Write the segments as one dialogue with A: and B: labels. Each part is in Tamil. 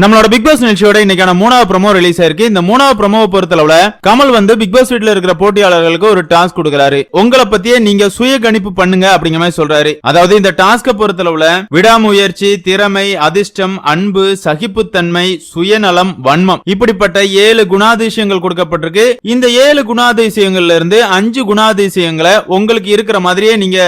A: நம்மளோட பிக் பாஸ் நிகழ்ச்சியோட இன்னைக்கான மூணாவது ப்ரமோ ரிலீஸ் ஆயிருக்கு. இந்த மூணாவது ப்ரமோவை பொறுத்தளவுல கமல் வந்து பிக் பாஸ் வீட்ல இருக்கிற போட்டியாளர்களுக்கு ஒரு டாஸ்க் கொடுக்கறாரு. உங்களை பத்தியே நீங்க சுய கணிப்பு பண்ணுங்க அப்படிங்கிற மாதிரி சொல்றாரு. அதாவது இந்த டாஸ்க பொறுத்தளவுல விடாமுயற்சி திறமை அதிர்ஷ்டம் அன்பு சகிப்புத்தன்மை சுயநலம் வன்மம் இப்படிப்பட்ட ஏழு குணாதிசயங்கள் கொடுக்கப்பட்டிருக்கு. இந்த ஏழு குணாதிசயங்கள்ல இருந்து அஞ்சு குணாதிசயங்களை உங்களுக்கு இருக்கிற மாதிரியே நீங்க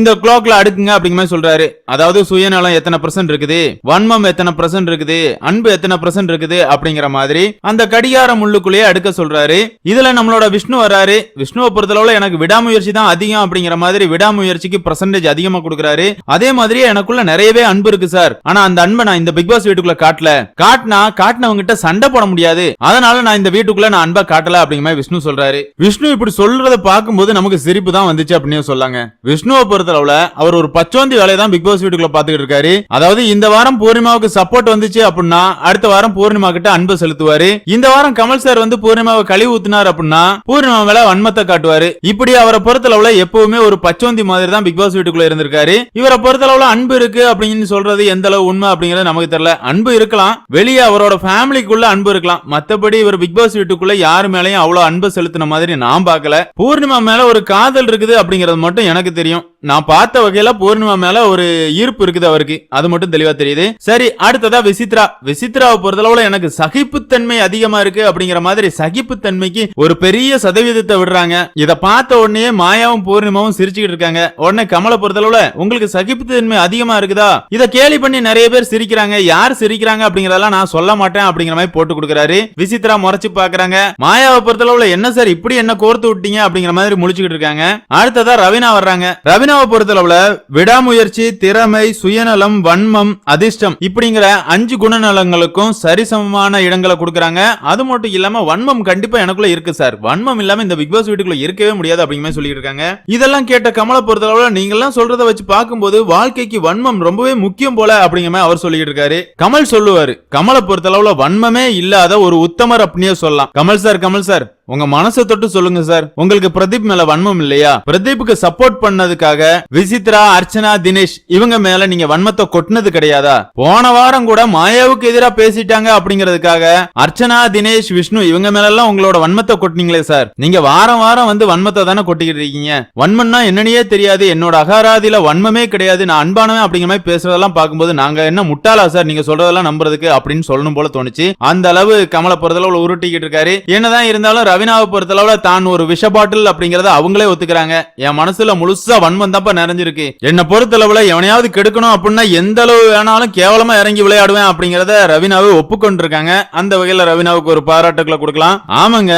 A: இந்த கிளாக்ல அடுக்குங்க அப்படிங்கிற மாதிரி சொல்றாரு. அதாவது சுயநலம் எத்தனை பர்சன்ட் இருக்குது? வன்மம் எத்தனை பர்சன்ட் இருக்குது? அன்பு எத்தனை பர்சன்ட் இருக்குது அப்படிங்கிற மாதிரி அந்த கடிகார முள்ளுக்குள்ளேயே அடுக்க சொல்றாரு. இதுல நம்மளோட விஷ்ணு வராரு விஷ்ணுவை பொறுத்தளவுல எனக்கு விடாமுயற்சி தான் அதிகம் அப்படிங்கிற மாதிரி விடாமுயற்சிக்கு பர்சன்டேஜ் அதிகமா கொடுக்குறாரு. அதே மாதிரியே எனக்குள்ள நிறையவே அன்பு இருக்கு சார். ஆனா அந்த அன்பை நான் இந்த பிக் பாஸ் வீட்டுக்குள்ள காட்டல. காட்டினா காட்டினவங்க கிட்ட சண்டை போட முடியாது. அதனால நான் இந்த வீட்டுக்குள்ள நான் அன்பை காட்டல அப்படிங்கிற மாதிரி விஷ்ணு சொல்றாரு. விஷ்ணு இப்படி சொல்றத பார்க்கும்போது நமக்கு சிரிப்பு தான் வந்துச்சு அப்படின்னு சொல்லாங்க. விஷ்ணுவை பொறுத்தளவுல அவர் ஒரு பச்சோந்தி வேலையை தான் பிக் பாஸ் வீட்டுக்குள்ள பாத்துக்கிட்டு இருக்காரு. அதாவது இந்த வாரம் பூர்ணிமாவுக்கு சப்போர்ட் வந்துச்சு அப்படின்னா அடுத்த வாரம் பூர்ணிமா கிட்ட அன்பு செலுத்துவாரு. இந்த வாரம் கமல் சார் வந்து பூர்ணிமாவை கழிவு ஊத்தினார் அப்படின்னா பூர்ணிமா மேல வன்மத்தை காட்டுவாரு. இப்படி அவரை பொறுத்தளவுல எப்பவுமே ஒரு பச்சோந்தி மாதிரி தான் பிக் பாஸ் வீட்டுக்குள்ள இருந்திருக்காரு. இவரை பொறுத்தளவுல அன்பு இருக்கு அப்படின்னு சொல்றது எந்த அளவு உண்மை அப்படிங்கறது நமக்கு தெரியல. அன்பு இருக்கலாம். வெளியே அவரோட ஃபேமிலிக்குள்ள அன்பு இருக்கலாம். மத்தபடி இவர் பிக் பாஸ் வீட்டுக்குள்ள யாரு மேலயும் அவ்வளவு அன்பு செலுத்தின மாதிரி நான் பார்க்கல. பூர்ணிமா மேல ஒரு காதல் இருக்குது அப்படிங்கறது மட்டும் எனக்கு தெரியும். நான் பார்த்த வகையில பூர்ணிமா மேல ஒரு ஈர்ப்பு இருக்குது அவருக்கு. அது மட்டும் தெளிவா தெரியுது. சரி அடுத்ததா விசித்ரா. விசித்ராவை பொறுத்தளவுல எனக்கு சகிப்புத்தன்மை அதிகமா இருக்கு அப்படிங்கிற மாதிரி சகிப்புத்தன்மைக்கு ஒரு பெரிய சதவீதத்தை விடுறாங்க. இத பார்த்த உடனே மாயாவும் பூர்ணிமாவும் சிரிச்சுக்கிட்டு இருக்காங்க. உடனே கமலை பொறுத்தளவுல உங்களுக்கு சகிப்புத்தன்மை அதிகமா இருக்குதா? இதை கேலி பண்ணி நிறைய பேர் சிரிக்கிறாங்க. யார் சிரிக்கிறாங்க அப்படிங்கறதெல்லாம் நான் சொல்ல மாட்டேன் அப்படிங்கிற மாதிரி போட்டு கொடுக்குறாரு. விசித்ரா முறைச்சு பாக்குறாங்க மாயாவை பொறுத்தளவுல என்ன சார் இப்படி என்ன கோர்த்து விட்டீங்க அப்படிங்கிற மாதிரி முழிச்சுக்கிட்டு இருக்காங்க. அடுத்ததா ரவினா வர்றாங்க. ரவினாவை பொறுத்தளவுல விடாமுயற்சி திறமை சுயநலம் வன்மம் அதிர்ஷ்டம் இப்படிங்கிற அஞ்சு குணநலங்களுக்கும் சரிசமமான இடங்களை கொடுக்கறாங்க. அது மட்டும் இல்லாம வன்மம் கண்டிப்பா எனக்குள்ள இருக்கு சார். வன்மம் இல்லாம இந்த பிக் பாஸ் வீட்டுக்குள்ள இருக்கவே முடியாது அப்படிங்கிற மாதிரி சொல்லிட்டு இருக்காங்க. இதெல்லாம் கேட்ட கமலை பொறுத்தளவுல நீங்க எல்லாம் சொல்றதை வச்சு பார்க்கும்போது வாழ்க்கைக்கு வன்மம் ரொம்பவே முக்கியம் போல அப்படிங்கிற மாதிரி அவர் சொல்லிட்டு இருக்காரு. கமல் சொல்லுவாரு. கமலை பொறுத்தளவுல வன்மமே இல்லாத ஒரு உத்தமர் அப்படின்னே சொல்லலாம். Kamal sir Kamal sir. உங்க மனசை தொட்டு சொல்லுங்க சார். உங்களுக்கு பிரதீப் மேல வன்மம் இல்லையா? பிரதீப்புக்கு சப்போர்ட் பண்ணதுக்காக விசித்ரா அர்ச்சனா தினேஷ் இவங்க மேல நீங்க வன்மத்தை கொட்டினது கிடையாதா? போன வாரம் கூட மாயாவுக்கு எதிரா பேசிட்டாங்க அப்படிங்கிறதுக்காக அர்ச்சனா தினேஷ் விஷ்ணு இவங்க மேல எல்லாம் உங்களோட வன்மத்தை கொட்டினீங்களே சார். நீங்க வாரம் வாரம் வந்து வன்மத்தை தானே கொட்டிக்கிட்டு இருக்கீங்க. வன்மம்னா என்னன்னே தெரியாது. என்னோட அகாராதியில வன்மமே கிடையாது. நான் அன்பானவன் அப்படிங்கிற மாதிரி பேசுறதெல்லாம் பார்க்கும்போது நாங்க என்ன முட்டாளா சார்? நீங்க சொல்றதெல்லாம் நம்புறதுக்கு அப்படின்னு சொல்லணும் போல தோணுச்சு. அந்த அளவு கமலை போறதுல உருட்டிக்கிட்டு இருக்காரு. என்னதான் இருந்தாலும் ரவினாவை பொறுத்தளவுல தான் ஒரு விஷ பாட்டில் அப்படிங்கறத அவங்களே ஒத்துக்கிறாங்க. என் மனசுல முழுசா வன்மம் தான்ப்பா நிறைஞ்சிருக்கு. என்ன பொறுத்தளவுல எவனையாவது கெடுக்கணும் அப்படின்னா எந்த அளவு வேணாலும் கேவலமா இறங்கி விளையாடுவேன் அப்படிங்கறத ரவினாவை ஒப்புக்கொண்டிருக்காங்க. அந்த வகையில ரவினாவுக்கு ஒரு பாராட்டுக்களை கொடுக்கலாம். ஆமாங்க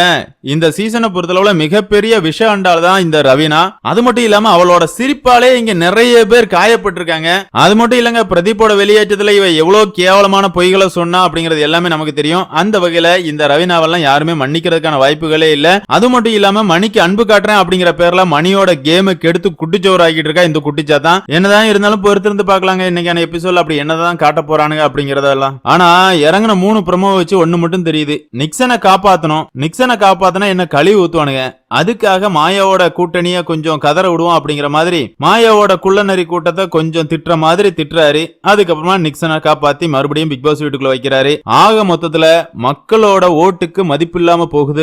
A: இந்த சீசனை பொறுத்தளவுல மிகப்பெரிய விஷ அண்டால் தான் இந்த ரவினா. அது மட்டும் இல்லாம அவளோட சிரிப்பாலே இங்க நிறைய பேர் காயப்பட்டிருக்காங்க. அது மட்டும் இல்லங்க பிரதீப்போட வெளியேற்றத்துல இவ எவ்வளவு கேவலமான பொய்களை சொன்னா அப்படிங்கிறது எல்லாமே நமக்கு தெரியும். அந்த வகையில இந்த ரவினாவெல்லாம் யாருமே மன்னிக்கிறதுக்கான வாய்ப்பு வாய்ப்புகளே இல்ல. அது மட்டும் இல்லாம மணிக்கு அன்பு காட்டுறேன் அப்படிங்கிற பேர்ல மணியோட கேம் கெடுத்து குட்டிச்சோர் ஆகிட்டு இருக்கா இந்த குட்டிச்சாத்தான் என்னதான் இருந்தாலும் பொறுத்திருந்து பாக்கலாங்க இன்னைக்கான எபிசோட் அப்படி என்னதான் காட்ட போறானுங்க அப்படிங்கறதெல்லாம். ஆனா இறங்கின மூணு ப்ரமோ வச்சு ஒண்ணு மட்டும் தெரியுது. நிக்சனை காப்பாத்தணும். நிக்சனை காப்பாத்தினா என்ன கழிவு ஊத்துவானுங்க. அதுக்காக மாயாவோட கூட்டணிய கொஞ்சம் கதற விடுவோம் அப்படிங்கிற மாதிரி மாயாவோட குள்ளநரி கூட்டத்தை கொஞ்சம் திட்டுற மாதிரி திட்டுறாரு. அதுக்கப்புறமா நிக்சனை காப்பாத்தி மறுபடியும் பிக் பாஸ் வீட்டுக்குள்ள வைக்கிறாரு. ஆக மொத்தத்துல மக்களோட ஓட்டுக்கு மதிப்பில்லாம போகுது